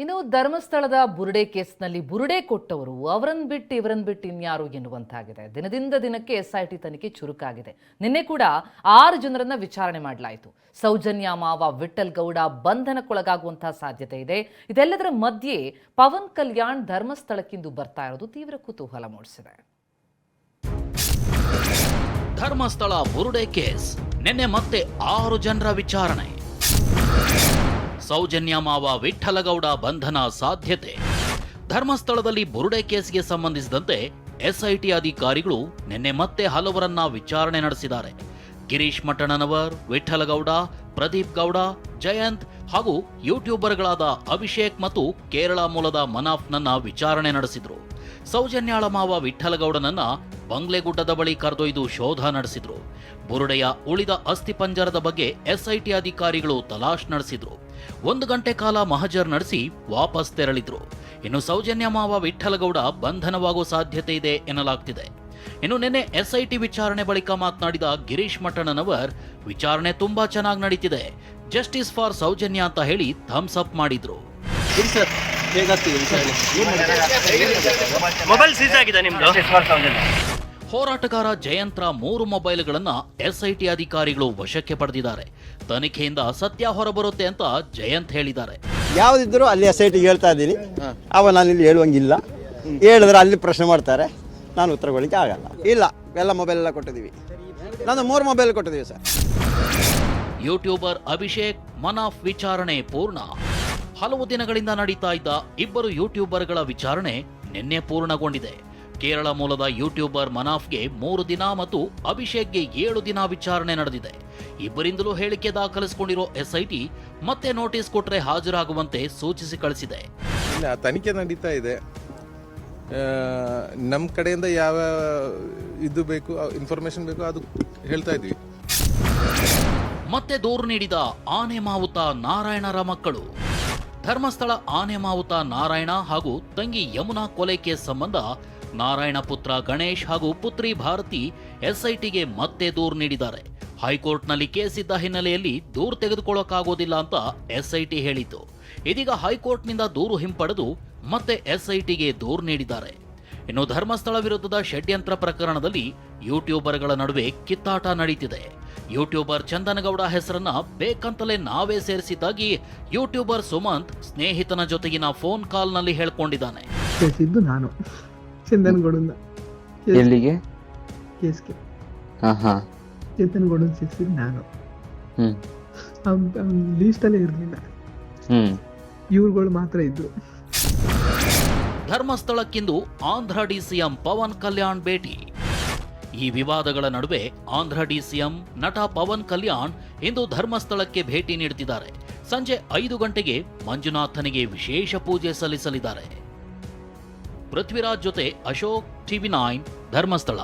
ಇನ್ನು ಧರ್ಮಸ್ಥಳದ ಬುರುಡೆ ಕೇಸ್ನಲ್ಲಿ ಬುರುಡೆ ಕೊಟ್ಟವರು ಅವರನ್ನು ಬಿಟ್ಟು ಇವರನ್ನು ಬಿಟ್ಟು ಇನ್ಯಾರು ಎನ್ನುವಂತಾಗಿದೆ. ದಿನದಿಂದ ದಿನಕ್ಕೆ ಎಸ್ಐಟಿ ತನಿಖೆ ಚುರುಕಾಗಿದೆ. ನಿನ್ನೆ ಕೂಡ ಆರು ಜನರನ್ನ ವಿಚಾರಣೆ ಮಾಡಲಾಯಿತು. ಸೌಜನ್ಯ ಮಾವ ವಿಠಲ್ ಗೌಡ ಬಂಧನಕ್ಕೊಳಗಾಗುವಂತಹ ಸಾಧ್ಯತೆ ಇದೆ. ಇದೆಲ್ಲದರ ಮಧ್ಯೆ ಪವನ್ ಕಲ್ಯಾಣ್ ಧರ್ಮಸ್ಥಳಕ್ಕಿಂದು ಬರ್ತಾ ಇರೋದು ತೀವ್ರ ಕುತೂಹಲ ಮೂಡಿಸಿದೆ. ಧರ್ಮಸ್ಥಳ ಬುರುಡೆ ಕೇಸ್. ನಿನ್ನೆ ಮತ್ತೆ ಆರು ಜನರ ವಿಚಾರಣೆ. ಸೌಜನ್ಯ ಮಾವ ವಿಠಲಗೌಡ ಬಂಧನ ಸಾಧ್ಯತೆ. ಧರ್ಮಸ್ಥಳದಲ್ಲಿ ಬುರುಡೆ ಕೇಸ್ಗೆ ಸಂಬಂಧಿಸಿದಂತೆ ಎಸ್ಐಟಿ ಅಧಿಕಾರಿಗಳು ನಿನ್ನೆ ಮತ್ತೆ ಹಲವರನ್ನ ವಿಚಾರಣೆ ನಡೆಸಿದ್ದಾರೆ. ಗಿರೀಶ್ ಮಠಣನವರ್, ವಿಠಲಗೌಡ, ಪ್ರದೀಪ್ ಗೌಡ, ಜಯಂತ್ ಹಾಗೂ ಯೂಟ್ಯೂಬರ್ಗಳಾದ ಅಭಿಷೇಕ್ ಮತ್ತು ಕೇರಳ ಮೂಲದ ಮನಾಫ್ನನ್ನ ವಿಚಾರಣೆ ನಡೆಸಿದ್ರು. ಸೌಜನ್ಯಾಳ ಮಾವ ವಿಠಲಗೌಡನನ್ನ ಬಂಗ್ಲೆಗುಡ್ಡದ ಬಳಿ ಕರೆದೊಯ್ದು ಶೋಧ ನಡೆಸಿದ್ರು. ಬುರುಡೆಯ ಉಳಿದ ಅಸ್ಥಿಪಂಜರದ ಬಗ್ಗೆ ಎಸ್ಐಟಿ ಅಧಿಕಾರಿಗಳು ತಲಾಶ್ ನಡೆಸಿದ್ರು. ಒಂದು ಗಂಟೆ ಕಾಲ ಮಹಜರ್ ನಡೆಸಿ ವಾಪಸ್ ತೆರಳಿದ್ರು. ಇನ್ನು ಸೌಜನ್ಯ ಮಾವ ವಿಠಲಗೌಡ ಬಂಧನವಾಗುವ ಸಾಧ್ಯತೆ ಇದೆ ಎನ್ನಲಾಗ್ತಿದೆ. ಇನ್ನು ನಿನ್ನೆ ಎಸ್ಐಟಿ ವಿಚಾರಣೆ ಬಳಿಕ ಮಾತನಾಡಿದ ಗಿರೀಶ್ ಮಠಣ್ಣನವರ್ ವಿಚಾರಣೆ ತುಂಬಾ ಚೆನ್ನಾಗಿ ನಡೀತಿದೆ. ಜಸ್ಟಿಸ್ ಫಾರ್ ಸೌಜನ್ಯ ಅಂತ ಹೇಳಿ ಥಮ್ಸ್ ಅಪ್ ಮಾಡಿದ್ರು. ಮೊಬೈಲ್ ಸೀಸ್ ಆಗಿದೆ ನಿಮ್ದು? ಹೋರಾಟಗಾರ ಜಯಂತ್ರ ಮೂರು ಮೊಬೈಲ್ಗಳನ್ನು ಎಸ್ಐಟಿ ಅಧಿಕಾರಿಗಳು ವಶಕ್ಕೆ ಪಡೆದಿದ್ದಾರೆ. ತನಿಖೆಯಿಂದ ಸತ್ಯ ಹೊರಬರುತ್ತೆ ಅಂತ ಜಯಂತ್ ಹೇಳಿದ್ದಾರೆ. ಯಾವ್ದಿದ್ರು ಅಲ್ಲಿ ಎಸ್ ಐ ಟಿಗೆ ಹೇಳ್ತಾ ಇದ್ದೀನಿ. ಅವ ನಾನು ಇಲ್ಲಿ ಹೇಳುವಂಗಿಲ್ಲ ಹೇಳಿದ್ರೆ ಅಲ್ಲಿ ಪ್ರಶ್ನೆ ಮಾಡ್ತಾರೆ. ನಾನು ಉತ್ತರ ಕೊಡಲಿಕ್ಕೆ ಆಗಲ್ಲ. ಇಲ್ಲ ಎಲ್ಲ ಮೊಬೈಲ್ ಎಲ್ಲ ಕೊಟ್ಟಿದ್ದೀವಿ. ನಾನು ಮೂರು ಮೊಬೈಲ್ ಕೊಟ್ಟಿದ್ದೀವಿ ಸರ್. ಯೂಟ್ಯೂಬರ್ ಅಭಿಷೇಕ್ ಮನಾಫ್ ವಿಚಾರಣೆ ಪೂರ್ಣ. ಹಲವು ದಿನಗಳಿಂದ ನಡೀತಾ ಇದ್ದ ಇಬ್ಬರು ಯೂಟ್ಯೂಬರ್ಗಳ ವಿಚಾರಣೆ ನಿನ್ನೆ ಪೂರ್ಣಗೊಂಡಿದೆ. ಕೇರಳ ಮೂಲದ ಯೂಟ್ಯೂಬರ್ ಮನಾಫ್ಗೆ ಮೂರು ದಿನ ಮತ್ತು ಅಭಿಷೇಕ್ಗೆ ಏಳು ದಿನ ವಿಚಾರಣೆ ನಡೆದಿದೆ. ಇಬ್ಬರಿಂದಲೂ ಹೇಳಿಕೆ ದಾಖಲಿಸಿಕೊಂಡಿರೋ ಎಸ್ಐಟಿ ಮತ್ತೆ ನೋಟಿಸ್ ಕೊಟ್ಟರೆ ಹಾಜರಾಗುವಂತೆ ಸೂಚಿಸಿ ಕಳಿಸಿದೆ. ತನಿಖೆ ನಡೀತಾ ಇದೆ. ನಮ್ಮ ಕಡೆಯಿಂದ ಯಾವ ಇದು ಬೇಕು ಇನ್ಫಾರ್ಮೇಶನ್ ಬೇಕು ಅದು ಹೇಳ್ತಾ ಇದ್ವಿ ಮತ್ತೆ ದೂರು ನೀಡಿದ ಆನೆ ಮಾವುತ ನಾರಾಯಣರ ಮಕ್ಕಳು. ಧರ್ಮಸ್ಥಳ ಆನೆ ಮಾವುತ ನಾರಾಯಣ ಹಾಗೂ ತಂಗಿ ಯಮುನಾ ಕೊಲೆ ಕೇಸ್ ಸಂಬಂಧ ನಾರಾಯಣ ಪುತ್ರ ಗಣೇಶ್ ಹಾಗೂ ಪುತ್ರಿ ಭಾರತಿ ಎಸ್ಐಟಿಗೆ ಮತ್ತೆ ದೂರು ನೀಡಿದ್ದಾರೆ. ಹೈಕೋರ್ಟ್ನಲ್ಲಿ ಕೇಸ್ ಇದ್ದ ಹಿನ್ನೆಲೆಯಲ್ಲಿ ದೂರು ತೆಗೆದುಕೊಳ್ಳೋಕ್ಕಾಗೋದಿಲ್ಲ ಅಂತ ಎಸ್ಐಟಿ ಹೇಳಿತ್ತು. ಇದೀಗ ಹೈಕೋರ್ಟ್ನಿಂದ ದೂರು ಹಿಂಪಡೆದು ಮತ್ತೆ ಎಸ್ಐಟಿಗೆ ದೂರು ನೀಡಿದ್ದಾರೆ. ಇನ್ನು ಧರ್ಮಸ್ಥಳ ವಿರುದ್ಧದ ಷಡ್ಯಂತ್ರ ಪ್ರಕರಣದಲ್ಲಿ ಯೂಟ್ಯೂಬರ್ಗಳ ನಡುವೆ ಕಿತ್ತಾಟ ನಡೀತಿದೆ. ಯೂಟ್ಯೂಬರ್ ಚಂದನಗೌಡ ಹೆಸರನ್ನ ಬೇಕಂತಲೇ ನಾವೇ ಸೇರಿಸಿದ್ದಾಗಿ ಯೂಟ್ಯೂಬರ್ ಸುಮಂತ್ ಸ್ನೇಹಿತನ ಜೊತೆಗಿನ ಫೋನ್ ಕಾಲ್ನಲ್ಲಿ ಹೇಳ್ಕೊಂಡಿದ್ದಾನೆ. ಸೇರಿಸಿದ್ದು ನಾನು ಚಂದನ್ಗೌಡನ್ನ ಎಲ್ಲಿಗೆ? ಕೇಸ್ಗೆ. ಹಾ ಹಾ. ಸಿಕ್ಸಿದ್ ನಾನು. ಲೀಸ್ಟಲ್ಲೇ ಇರಲಿಲ್ಲ. ಇವ್ರುಗಳು ಮಾತ್ರ ಇದ್ರು. ಧರ್ಮಸ್ಥಳಕ್ಕಿಂದು ಆಂಧ್ರ ಡಿಸಿಎಂ ಪವನ್ ಕಲ್ಯಾಣ್ ಭೇಟಿ. ಈ ವಿವಾದಗಳ ನಡುವೆ ಆಂಧ್ರ ಡಿಸಿಎಂ ನಟ ಪವನ್ ಕಲ್ಯಾಣ್ ಇಂದು ಧರ್ಮಸ್ಥಳಕ್ಕೆ ಭೇಟಿ ನೀಡುತ್ತಿದ್ದಾರೆ. ಸಂಜೆ ಐದು ಗಂಟೆಗೆ ಮಂಜುನಾಥನಿಗೆ ವಿಶೇಷ ಪೂಜೆ ಸಲ್ಲಿಸಲಿದ್ದಾರೆ. ಪೃಥ್ವಿರಾಜ್ ಜೊತೆ ಅಶೋಕ್ ಟಿವಿ ನೈನ್ ಧರ್ಮಸ್ಥಳ